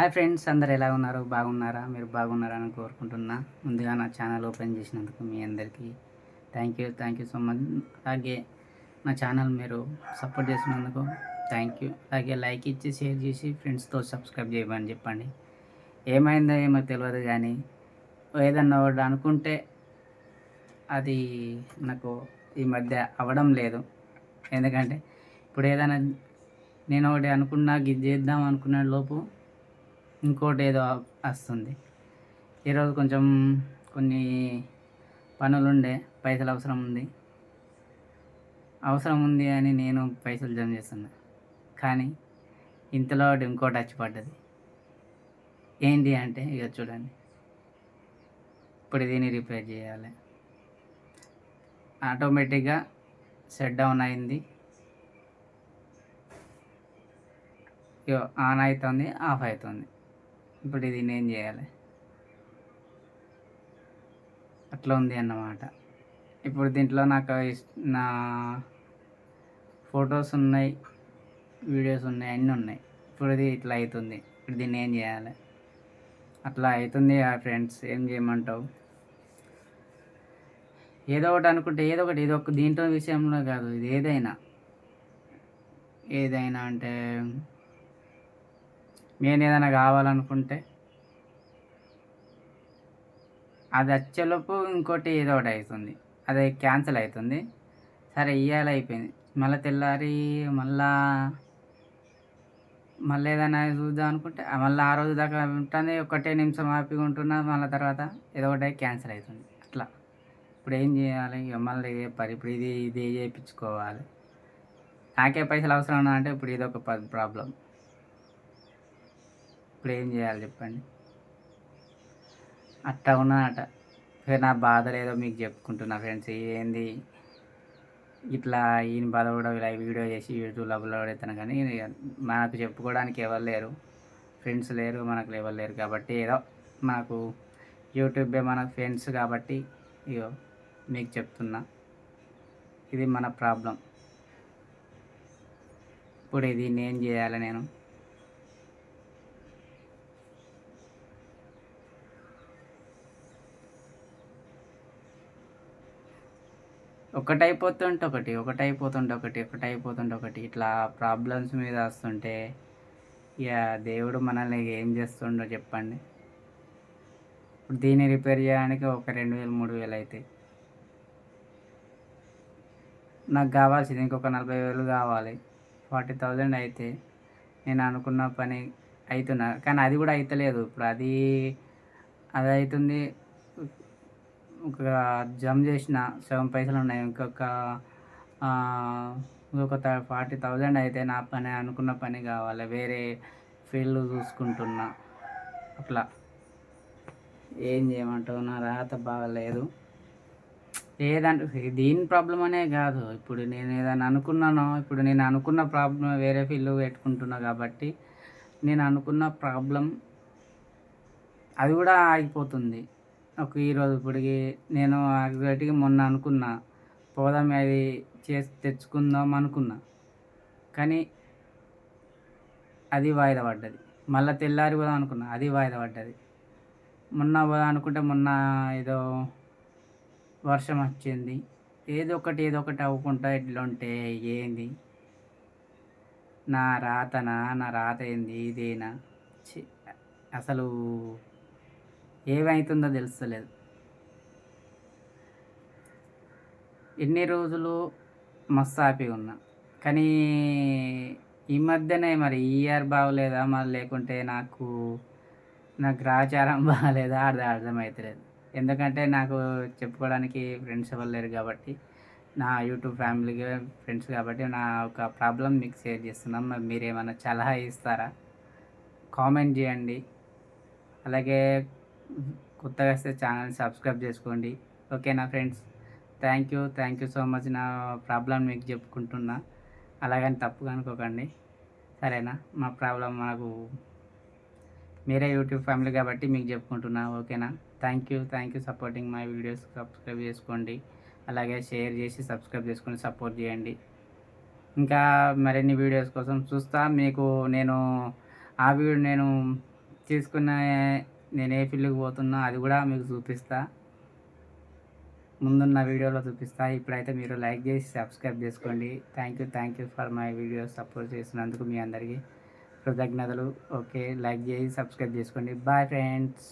Hi friends అందరు ఎలా ఉన్నారు? బాగున్నారా? మీరు బాగున్నారా అని కోరుకుంటున్నా. ముందుగా నా ఛానల్ ఓపెన్ చేసినందుకు మీ అందరికీ thank you thank you so much అలాగే నా ఛానల్ మీరు సపోర్ట్ చేసినందుకు థ్యాంక్ యూ అలాగే లైక్ ఇచ్చి షేర్ చేసి ఫ్రెండ్స్తో సబ్స్క్రైబ్ చేయమని చెప్పండి. ఏమైందో ఏమో తెలియదు కానీ ఏదన్నా ఒకటి అనుకుంటే అది నాకు ఈ మధ్య అవ్వడం లేదు. ఎందుకంటే ఇప్పుడు ఏదైనా నేను ఒకటి అనుకున్నా ఇది చేద్దాం అనుకున్న లోపు ఇంకోటి ఏదో వస్తుంది. ఈరోజు కొంచెం కొన్ని పనులు ఉండే పైసలు అవసరం ఉంది అవసరం ఉంది అని నేను పైసలు జమ చేస్తున్నా. కానీ ఇంతలో ఇంకోటి వచ్చి పడ్డది. ఏంటి అంటే ఇక చూడండి. ఇప్పుడు దీన్ని రిపేర్ చేయాలి. ఆటోమేటిక్గా సెట్ డౌన్ అయింది. ఇగో ఆన్ అవుతుంది ఆఫ్ అవుతుంది ఇప్పుడు ఇది నేను చేయాలి. అట్లా ఉంది అన్నమాట. ఇప్పుడు దీంట్లో నాకు నా ఫొటోస్ ఉన్నాయి వీడియోస్ ఉన్నాయి అన్నీ ఉన్నాయి. ఇప్పుడు ఇది ఇట్లా అవుతుంది ఇప్పుడు దీన్ని ఏం చేయాలి? అట్లా అవుతుంది ఆ ఫ్రెండ్స్. ఏం చేయమంటావు? ఏదో ఒకటి అనుకుంటే ఏదో ఒకటి ఏదో ఒక దీంట్లో విషయంలో కాదు ఇది ఏదైనా. ఏదైనా అంటే నేను ఏదైనా కావాలనుకుంటే అది వచ్చేలోపు ఇంకోటి ఏదో ఒకటి అవుతుంది. అది క్యాన్సిల్ అవుతుంది. సరే ఇవాళ అయిపోయింది. మళ్ళీ తెల్లారి మళ్ళా మళ్ళీ ఏదైనా చూద్దాం అనుకుంటే మళ్ళీ ఆ రోజు దాకా ఉంటుంది ఒకటే నిమిషం హ్యాపీగా ఉంటున్నా మళ్ళీ తర్వాత ఏదో ఒకటి క్యాన్సిల్ అవుతుంది. అట్లా. ఇప్పుడు ఏం చేయాలి? మళ్ళీ ఇదే పరి ఇప్పుడు ఇది ఇది చేయించుకోవాలి. నాకే పైసలు అవసరం అంటే ఇప్పుడు ఇది ఒక ప్రాబ్లం. ఇప్పుడు ఏం చేయాలి చెప్పండి. అట్టా ఉన్నదట. నా బాధ లేదో మీకు చెప్పుకుంటున్నా ఫ్రెండ్స్ ఏంది? ఇట్లా ఈయన బాధ కూడా ఇలా వీడియో చేసి యూట్యూబ్లో అప్లోడ్ అవుతాను కానీ మనకు చెప్పుకోవడానికి ఎవరు లేరు. ఫ్రెండ్స్ లేరు మనకు ఎవరు లేరు కాబట్టి ఏదో మనకు యూట్యూబే మన ఫ్రెండ్స్ కాబట్టి ఇగో మీకు చెప్తున్నా. ఇది మన ప్రాబ్లం ఇప్పుడు ఇది నేను చేయాలి నేను. ఒకటి అయిపోతుంటే ఒకటి ఒకటి అయిపోతుంటే ఒకటి ఒకటి అయిపోతుంటే ఒకటి ఇట్లా ప్రాబ్లమ్స్ మీద వస్తుంటే ఇక దేవుడు మనల్ని ఏం చేస్తుండో చెప్పండి. ఇప్పుడు దీన్ని రిపేర్ చేయడానికి ఒక రెండు వేలు మూడు వేలు అవుతాయి నాకు కావాల్సింది ఇంకొక నలభై వేలు కావాలి. ఫార్టీ థౌజండ్ అయితే నేను అనుకున్న పని అవుతున్నా కానీ అది కూడా అవుతలేదు ఇప్పుడు అది అది అవుతుంది ఒక జమ చేసిన సెవెన్ పైసలు ఉన్నాయి. ఇంకొక ఇంకొక ఫార్టీ థౌజండ్ అయితే నా పని అనుకున్న పని కావాలి. వేరే ఫీల్డ్ చూసుకుంటున్నా. అట్లా. ఏం చేయమంటావు? నా రాత బాగలేదు. ఏదంటే దీని ప్రాబ్లం అనే కాదు. ఇప్పుడు నేను ఏదైనా అనుకున్నానో ఇప్పుడు నేను అనుకున్న ప్రాబ్లం వేరే ఫీల్డ్ పెట్టుకుంటున్నా కాబట్టి నేను అనుకున్న ప్రాబ్లం అది కూడా ఆగిపోతుంది. ఒక ఈరోజు ఇప్పటికి నేను యాక్చువల్గా మొన్న అనుకున్నా పోదాం అది చేసి తెచ్చుకుందాం అనుకున్నా. కానీ అది వాయిదా పడ్డది. మళ్ళీ తెల్లారి పోదాం అనుకున్నా అది వాయిదా పడ్డది. మొన్న పోదాం అనుకుంటే మొన్న ఏదో వర్షం వచ్చింది. ఏదో ఒకటి ఏదో ఒకటి అవ్వకుండా ఇట్లా ఉంటే ఏంది? నా రాతనా? నా రాత ఏంది? ఇదేనా? అసలు ఏమవుతుందో తెలుస్తలేదు. ఎన్ని రోజులు మస్తు హ్యాపీగా ఉన్నా. కానీ ఈ మధ్యనే మరి ఈ ఇయర్ బాగోలేదా? మరి లేకుంటే నాకు నా గ్రాచారం బాగలేదా? అర్థం అర్థమవుతలేదు ఎందుకంటే నాకు చెప్పుకోవడానికి ఫ్రెండ్స్ ఎవరు లేరు కాబట్టి నా యూట్యూబ్ ఫ్యామిలీకి ఫ్రెండ్స్ కాబట్టి నా ఒక ప్రాబ్లం మీకు షేర్ చేస్తున్నాం. మరి మీరు ఏమైనా సలహా ఇస్తారా? కామెంట్ చేయండి. అలాగే కొత్తగా వస్తే ఛానల్ సబ్స్క్రైబ్ చేసుకోండి. ఓకేనా friends? Thank you thank you so much నా ప్రాబ్లం మీకు చెప్పుకుంటున్నా. అలాగని తప్పుగా అనుకోకండి. సరేనా? మా ప్రాబ్లం మనకు మీరే యూట్యూబ్ ఫ్యామిలీ కాబట్టి మీకు చెప్పుకుంటున్నా. ఓకేనా? Thank you thank you supporting my videos subscribe చేసుకోండి. అలాగే షేర్ చేసి సబ్స్క్రైబ్ చేసుకొని సపోర్ట్ చేయండి. ఇంకా మరిన్ని వీడియోస్ కోసం చూస్తా. మీకు నేను ఆ వీడియో నేను తీసుకున్న నేను ఏ ఫీల్డ్కి పోతున్నా అది కూడా మీకు చూపిస్తా. ముందున్న వీడియోలో చూపిస్తా. ఇప్పుడైతే మీరు లైక్ చేసి సబ్స్క్రైబ్ చేసుకోండి. Thank you thank you for my videos support చేసినందుకు మీ అందరికీ కృతజ్ఞతలు. ఓకే లైక్ చేసి సబ్స్క్రైబ్ చేసుకోండి. Bye friends.